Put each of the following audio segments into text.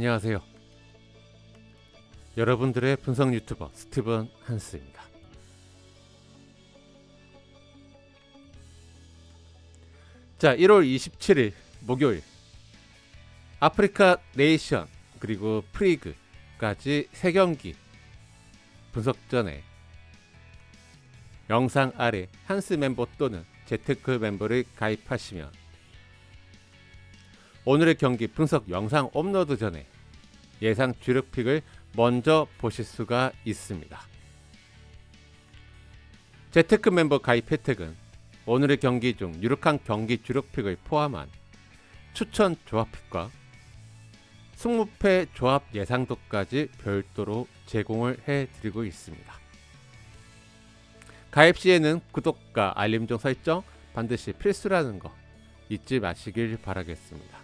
안녕하세요. 여러분들의 분석 유튜버 스티븐 한스입니다. 자, 1월 27일 목요일 아프리카 네이션 그리고 프리그까지 세 경기 분석 전에 영상 아래 한스 멤버 또는 재테크 멤버를 가입하시면 오늘의 경기 분석 영상 업로드 전에 예상 주력 픽을 먼저 보실 수가 있습니다. 재테크 멤버 가입 혜택은 오늘의 경기 중 유력한 경기 주력 픽을 포함한 추천 조합 픽과 승무패 조합 예상도까지 별도로 제공을 해드리고 있습니다. 가입 시에는 구독과 알림 종 설정 반드시 필수라는 거 잊지 마시길 바라겠습니다.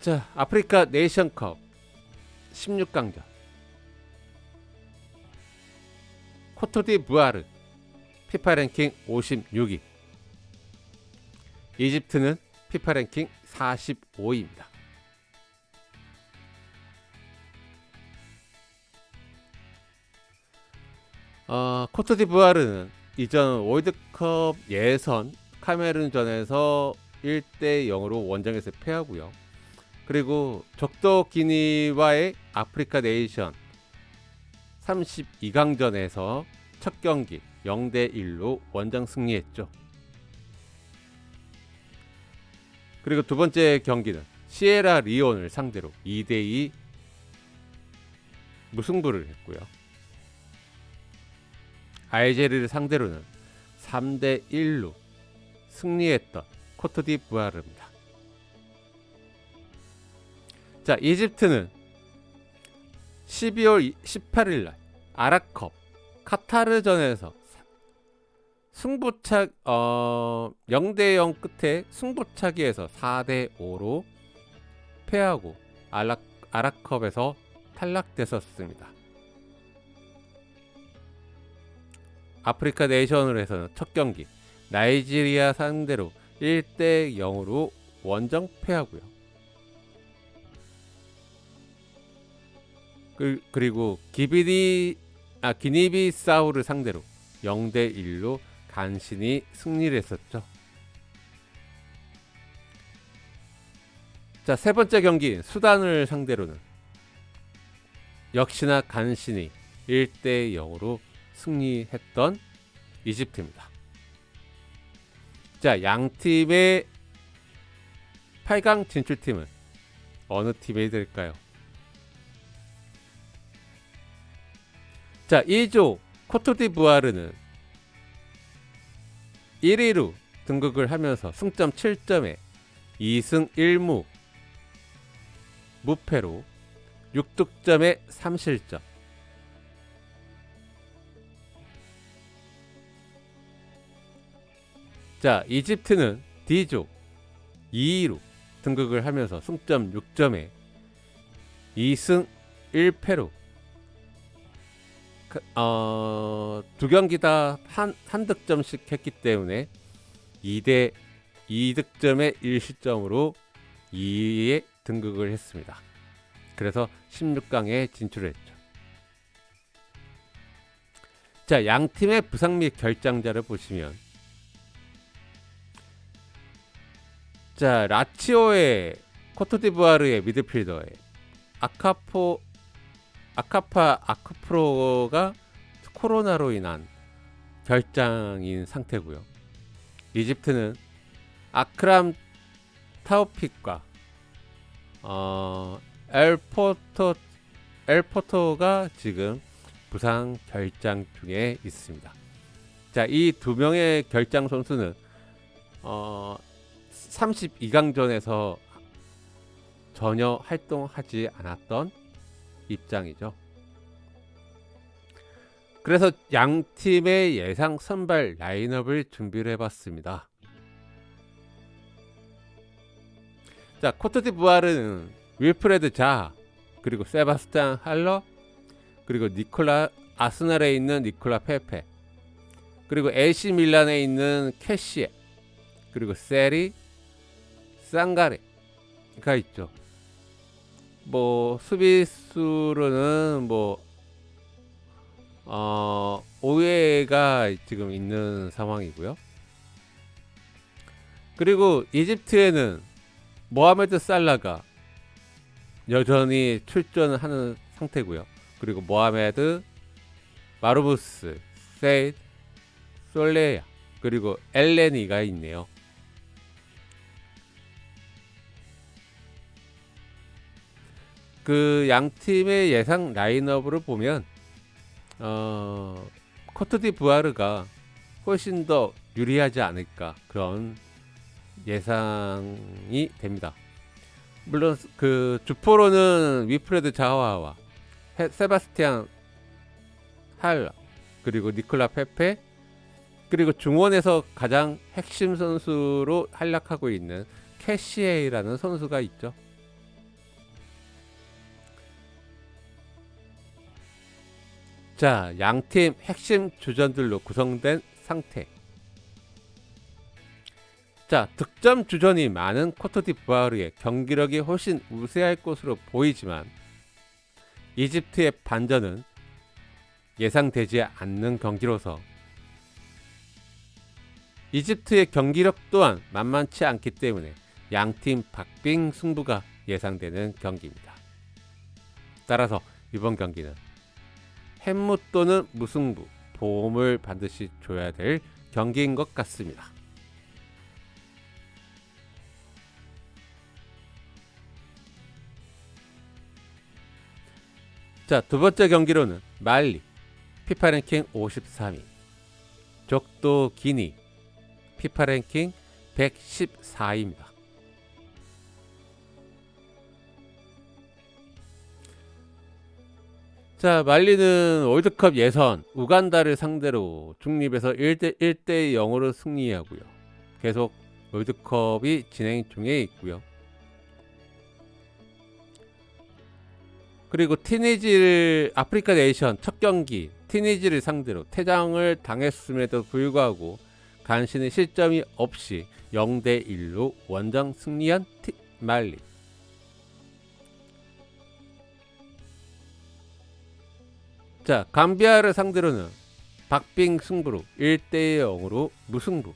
자, 아프리카 네이션컵 16강전. 코토디 부아르 피파 랭킹 56위. 이집트는 피파 랭킹 45위입니다. 어, 코토디부아르는 이전 월드컵 예선 카메룬전에서 1대 0으로 원정에서 패하고요. 그리고 적도 기니와의 아프리카 네이션 32강전에서 첫 경기 0대 1로 원정 승리했죠. 그리고 두 번째 경기는 시에라 리온을 상대로 2대 2 무승부를 했고요. 알제리를 상대로는 3대 1로 승리했던 코트디 부아르입니다. 자, 이집트는 12월 18일 날 아라컵 카타르전에서 승부차 어 0대 0 끝에 승부차기에서 4대 5로 패하고 아라, 아라컵에서 탈락됐었습니다. 아프리카 네이션을해서는 첫 경기 나이지리아 상대로 1대 0으로 원정 패하고요. 그, 그리고 기비디 아 기니비 사우를 상대로 0대 1로 간신히 승리를 했었죠. 자, 세 번째 경기 수단을 상대로는 역시나 간신히 1대 0으로 승리했던 이집트입니다. 자, 양 팀의 8강 진출팀은 어느 팀이 될까요? 자, 2조 코토디부아르는 1위로 등극을 하면서 승점 7점에 2승 1무 무패로 6득점에 3실점. 자, 이집트는 D조 2위로 등극을 하면서 승점 6점에 2승 1패로 어, 두 경기 다 한 한 득점씩 했기 때문에 2대 2득점에 1실점으로 2위에 등극을 했습니다. 그래서 16강에 진출했죠. 자, 양 팀의 부상 및 결장자를 보시면 자, 라치오의 코토디부아르의 미드필더에 아카포 아카파 아크프로가 코로나로 인한 결장인 상태고요. 이집트는 아크람 타우픽과 어, 엘포토 엘포토가 지금 부상 결장 중에 있습니다. 자, 이 두 명의 결장 선수는 어, 32강전에서 전혀 활동하지 않았던 입장이죠. 그래서 양 팀의 예상 선발 라인업을 준비를 해봤습니다. 자, 코트디 부아르는 윌프레드 자, 그리고 세바스찬 할러, 그리고 니콜라 아스날에 있는 니콜라 페페, 그리고 AC 밀란에 있는 캐시에, 그리고 세리, 쌍가레가 있죠. 뭐 수비수로는 뭐 어, 오해가 지금 있는 상황이고요. 그리고 이집트에는 모하메드 살라가 여전히 출전하는 상태고요. 그리고 모하메드, 마르부스, 세이드, 솔레야 그리고 엘레니가 있네요. 그 양 팀의 예상 라인업을 보면 어, 코트디 부아르가 훨씬 더 유리하지 않을까 그런 예상이 됩니다. 물론 그 주포로는 위프레드 자화와 헤- 세바스티안 할라 그리고 니콜라 페페 그리고 중원에서 가장 핵심 선수로 활약하고 있는 캐시에이라는 선수가 있죠. 자, 양팀 핵심 주전들로 구성된 상태. 자, 득점 주전이 많은 코트디부아르의 경기력이 훨씬 우세할 것으로 보이지만 이집트의 반전은 예상되지 않는 경기로서 이집트의 경기력 또한 만만치 않기 때문에 양팀 박빙 승부가 예상되는 경기입니다. 따라서 이번 경기는 햄무 또는 무승부 보험을 반드시 줘야 될 경기인 것 같습니다. 자, 두 번째 경기로는 말리 피파 랭킹 53위 적도 기니 피파 랭킹 114위입니다. 자, 말리는 월드컵 예선 우간다를 상대로 중립에서 1대 1대 0으로 승리하고요. 계속 월드컵이 진행 중에 있고요. 그리고 티니지를 아프리카 네이션 첫 경기 티니지를 상대로 퇴장을 당했음에도 불구하고 간신히 실점이 없이 0대 1로 원정 승리한 티, 말리. 자, 감비아를 상대로는 박빙 승부로 1대 0으로 무승부.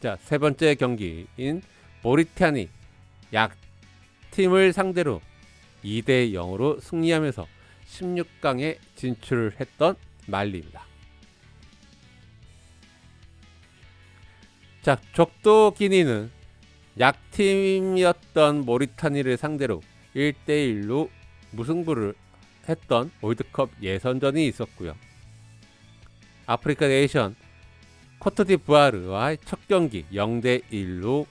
자, 세 번째 경기인 모리타니 약 팀을 상대로 2대 0으로 승리하면서 16강에 진출을 했던 말리입니다. 자, 적도 기니는 약팀이었던 모리타니를 상대로 1대 1로 무승부를 했던 월드컵 예선전이 있었고요. 아프리카 네이션 코트디부아르와의 첫 경기 0대 1로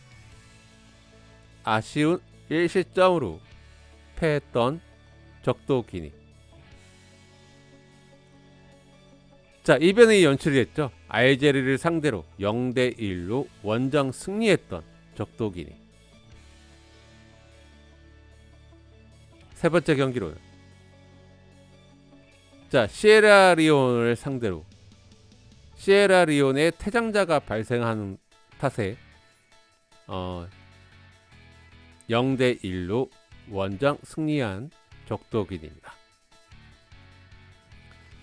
아쉬운 1실점으로 패했던 적도 기니. 자, 이변이 연출됐죠. 알제리를 상대로 0대 1로 원정 승리했던 적도 기니. 세 번째 경기로는 자, 시에라리온을 상대로 시에라리온의 퇴장자가 발생하는 탓에 어 0대 1로 원정 승리한 적도기입니다.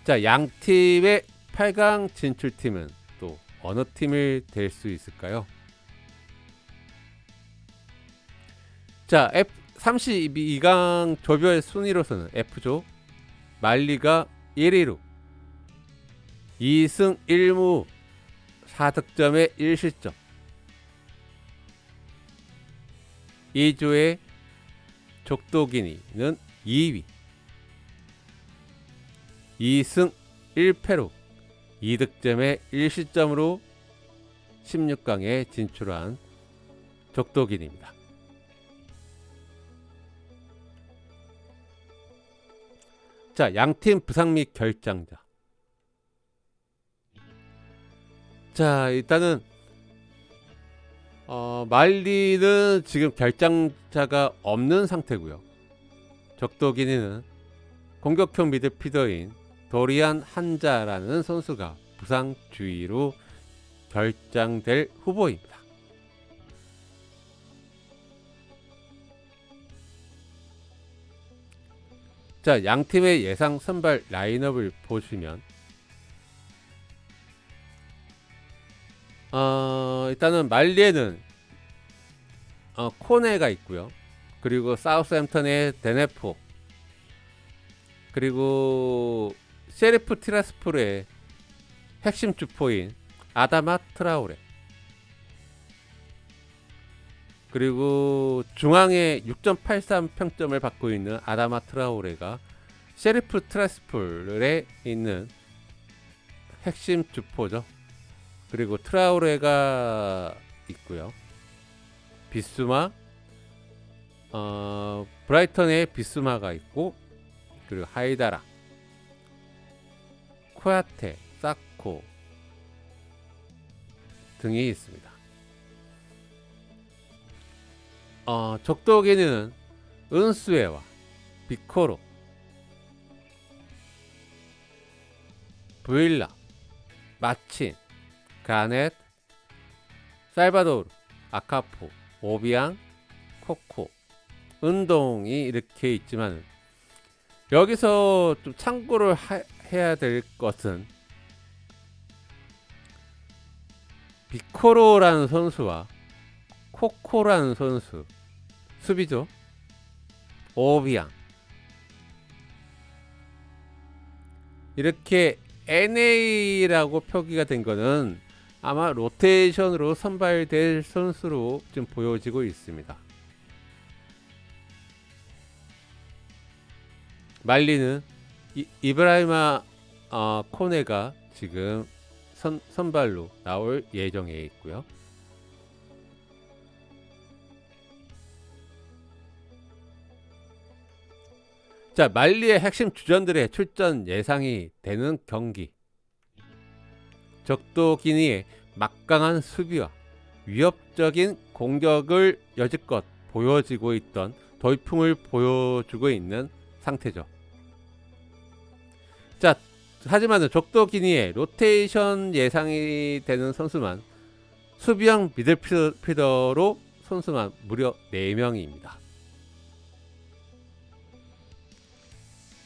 자, 양 팀의 8강 진출팀은 또 어느 팀을 될 수 있을까요? 자, F 32강 조별 순위로서는 F조 말리가 1위로 2승 1무 4득점에 1실점 2조의 족도기니는 2위 2승 1패로 2득점에 1실점으로 16강에 진출한 족도기니입니다. 자, 양팀 부상 및 결장자. 자, 일단은 어, 말리는 지금 결장자가 없는 상태고요. 적도기니는 공격형 미드피더인 도리안 한자라는 선수가 부상 주의로 결정될 후보입니다. 자, 양 팀의 예상 선발 라인업을 보시면 어, 일단은 말리에는 어, 코네가 있고요. 그리고 사우스햄턴의 데네포 그리고 셰리프 티라스프르의 핵심 주포인 아다마 트라우레 그리고 중앙에 6.83 평점을 받고 있는 아다마 트라우레가 셰리프 트라스풀에 있는 핵심 주포죠. 그리고 트라우레가 있고요. 비스마 어, 브라이턴에 비스마가 있고 그리고 하이다라 코야테 사코 등이 있습니다. 어, 적도기는 은수에와 비코로 브일라 마친 가넷 살바도르 아카포 오비앙 코코 운동이 이렇게 있지만 여기서 좀 참고를 하, 해야 될 것은 비코로라는 선수와 코코라는 선수 수비죠. 오비앙 이렇게 NA라고 표기가 된 거는 아마 로테이션으로 선발될 선수로 좀 보여지고 있습니다. 말리는 이, 이브라이마 어, 코네가 지금 선, 선발로 나올 예정에 있고요. 자, 말리의 핵심 주전들의 출전 예상이 되는 경기. 적도 기니의 막강한 수비와 위협적인 공격을 여지껏 보여지고 있던 돌풍을 보여주고 있는 상태죠. 자, 하지만 적도 기니의 로테이션 예상이 되는 선수만 수비형 미들필더로 선수만 무려 4명입니다.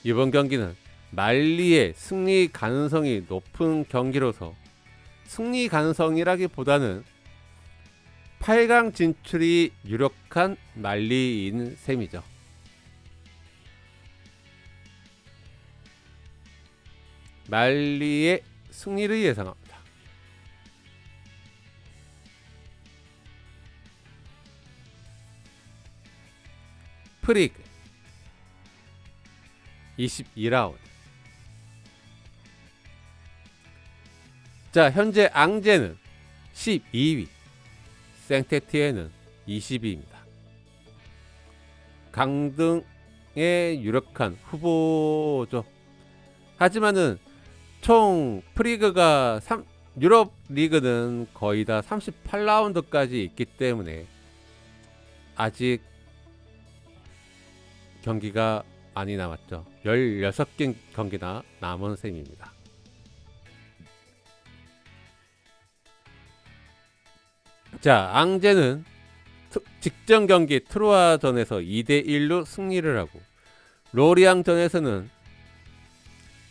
이번 경기는 말리의 승리 가능성이 높은 경기로서 승리 가능성이라기보다는 8강 진출이 유력한 말리인 셈이죠. 말리의 승리를 예상합니다. 프리그 22라운드 자 현재 앙제는 12위 생테티에는 20위입니다. 강등에 유력한 후보죠. 하지만은 총 프리그가 3, 유럽 리그는 거의 다 38라운드까지 있기 때문에 아직 경기가 많이 남았죠. 16경 경기나 남은 셈입니다. 자, 앙제는 트- 직전 경기 트로아전에서 2대 1로 승리를 하고 로리앙전에서는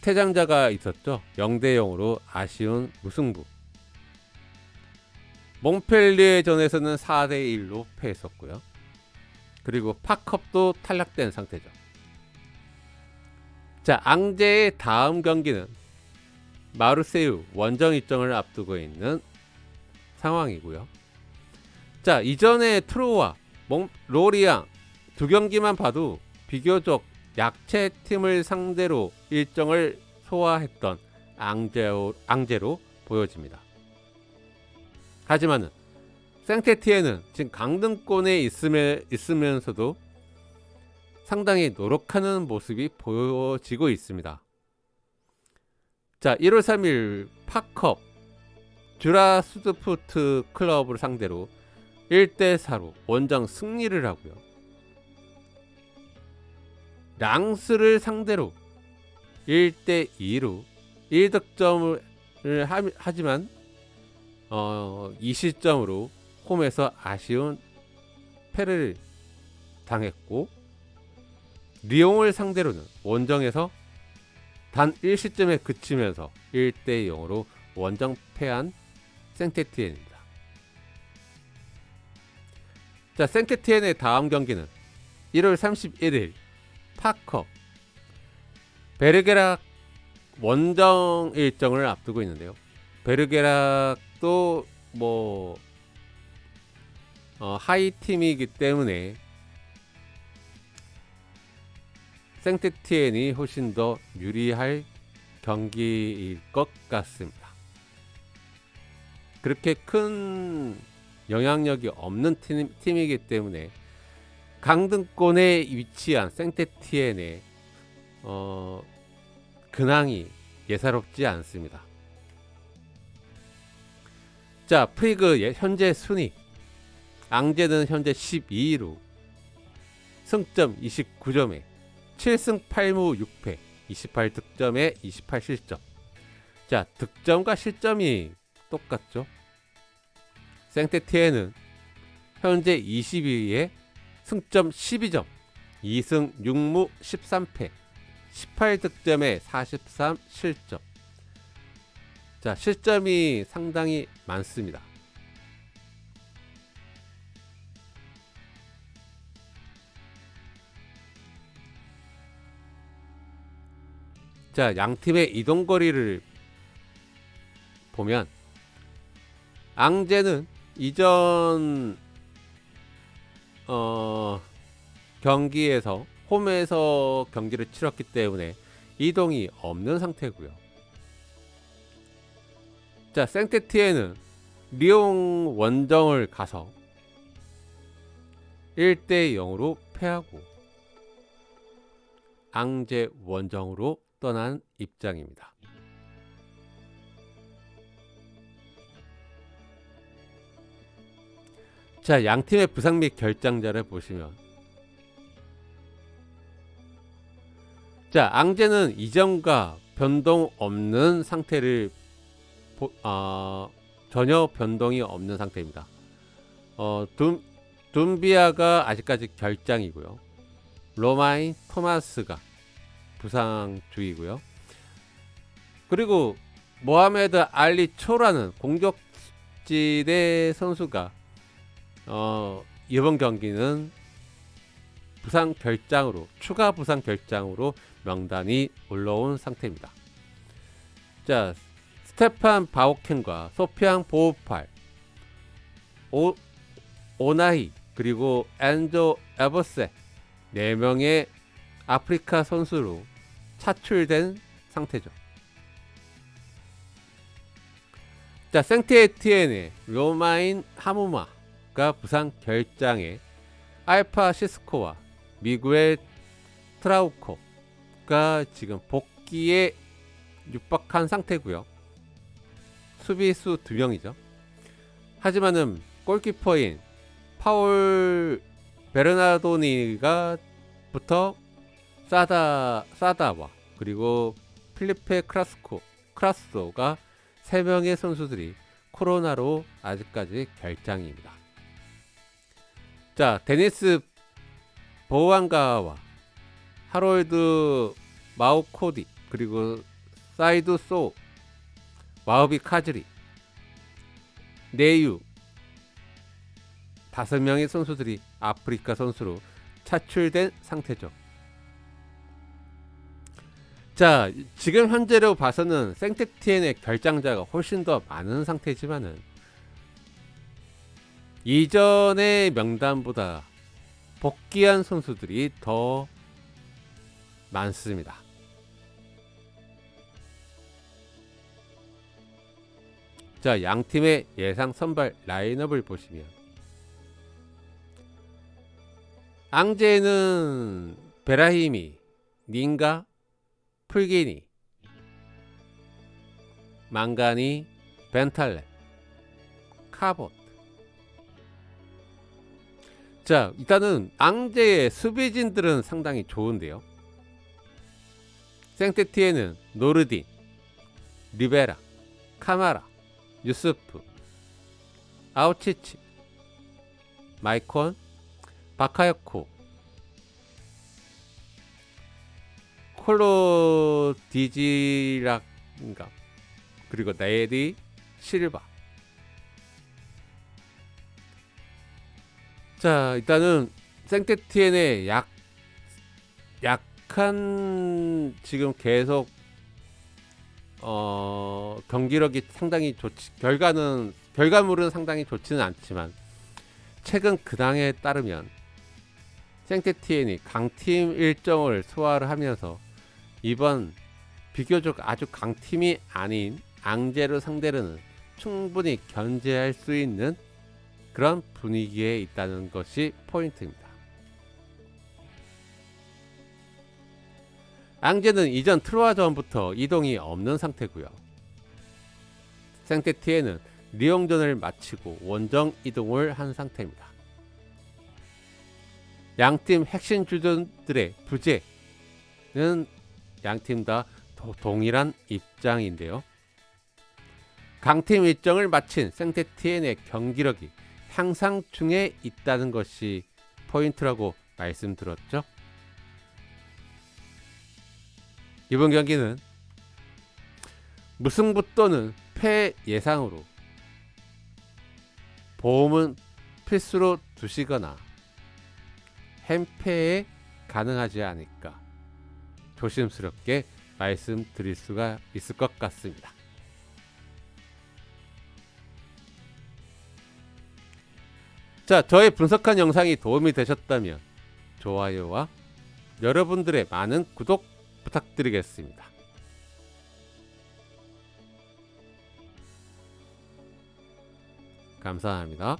퇴장자가 있었죠. 0대 0으로 아쉬운 무승부. 몽펠리에전에서는 4대 1로 패했었고요. 그리고 파컵도 탈락된 상태죠. 자, 앙제의 다음 경기는 마르세유 원정 일정을 앞두고 있는 상황이고요. 자, 이전에 트로와 몽, 로리앙 두 경기만 봐도 비교적 약체 팀을 상대로 일정을 소화했던 앙제로, 앙제로 보여집니다. 하지만은 생테티에는 지금 강등권에 있으며, 있으면서도 상당히 노력하는 모습이 보여지고 있습니다. 자, 1월 3일 파컵 듀라스드푸트 클럽을 상대로 1대 4로 원정 승리를 하고요. 랑스를 상대로 1대 2로 1득점을 하, 하지만 어, 이 시점으로 홈에서 아쉬운 패를 당했고 리옹을 상대로는 원정에서 단 1시점에 그치면서 1대 0으로 원정 패한 생테티엔입니다. 자, 생테티엔의 다음 경기는 1월 31일 파컵 베르게락 원정 일정을 앞두고 있는데요. 베르게락도 뭐 어, 하이 팀이기 때문에 생테티엔이 훨씬 더 유리할 경기일 것 같습니다. 그렇게 큰 영향력이 없는 팀, 팀이기 때문에 강등권에 위치한 생테티엔의 어, 근황이 예사롭지 않습니다. 자, 프리그 예- 현재 순위. 앙제는 현재 12위로 승점 29점에 7승 8무 6패 28득점에 28실점. 자, 득점과 실점이 똑같죠. 생테티에는 현재 20위에 승점 12점, 2승 6무 13패, 18득점에 43 실점. 자, 실점이 상당히 많습니다. 자, 양 팀의 이동 거리를 보면 앙제는 이전 어 경기에서 홈에서 경기를 치렀기 때문에 이동이 없는 상태고요. 자, 생테티에는 리옹 원정을 가서 1대 0으로 패하고 앙제 원정으로 떠난 입장입니다. 자, 양 팀의 부상 및 결장자를 보시면 자, 앙제는 이전과 변동 없는 상태를 보, 어, 전혀 변동이 없는 상태입니다. 어, 둠, 둠비아가 아직까지 결장이고요. 로마인 토마스가 부상 중이고요. 그리고 모하메드 알리 초라는 공격진의 선수가 어, 이번 경기는 부상 결장으로 추가 부상 결장으로 명단이 올라온 상태입니다. 자, 스테판 바오켄과 소피앙 보우팔, 오, 오나히 그리고 엔조 에버세 네 명의 아프리카 선수로 차출된 상태죠. 자, 생테에티엔의 로마인 하무마가 부상 결장에 알파 시스코와 미구엘 트라우코가 지금 복귀에 육박한 상태고요. 수비수 두 명이죠. 하지만은 골키퍼인 파울 베르나도니가 부터 사다 사다와 그리고 필리페 크라스코 크라스소가 세 명의 선수들이 코로나로 아직까지 결장입니다. 자, 데니스 보안가와 하롤드 마우코디 그리고 사이드 소 와우비 카즈리 네유 다섯 명의 선수들이 아프리카 선수로 차출된 상태죠. 자, 지금 현재로 봐서는 생테티엔의 결장자가 훨씬 더 많은 상태지만은 이전의 명단보다 복귀한 선수들이 더 많습니다. 자, 양 팀의 예상 선발 라인업을 보시면 앙제는 베라히미, 닌가, 풀기니, 망가니, 벤탈레, 카봇. 자, 일단은 앙제의 수비진들은 상당히 좋은데요. 생테티에는 노르딘, 리베라, 카마라, 유스프, 아우치치, 마이콘, 바카요코, 콜로 디지락인가? 그리고 네리 실바. 자 일단은 생테티엔의 약 약한 지금 계속 어 경기력이 상당히 좋지 결과는 결과물은 상당히 좋지는 않지만 최근 근황에 따르면 생테티엔이 강팀 일정을 소화를 하면서 이번 비교적 아주 강팀이 아닌 앙제르 상대로는 충분히 견제할 수 있는 그런 분위기에 있다는 것이 포인트입니다. 앙제는 이전 트로아전부터 이동이 없는 상태고요. 생테티에는 리옹전을 마치고 원정 이동을 한 상태입니다. 양팀 핵심 주전들의 부재는 양팀 다 도- 동일한 입장인데요. 강팀 일정을 마친 생테티엔의 경기력이 향상 중에 있다는 것이 포인트라고 말씀드렸죠. 이번 경기는 무승부 또는 패 예상으로 보험은 필수로 두시거나 햄패에 가능하지 않을까 조심스럽게 말씀드릴 수가 있을 것 같습니다. 자, 저의 분석한 영상이 도움이 되셨다면 좋아요와 여러분들의 많은 구독 부탁드리겠습니다. 감사합니다.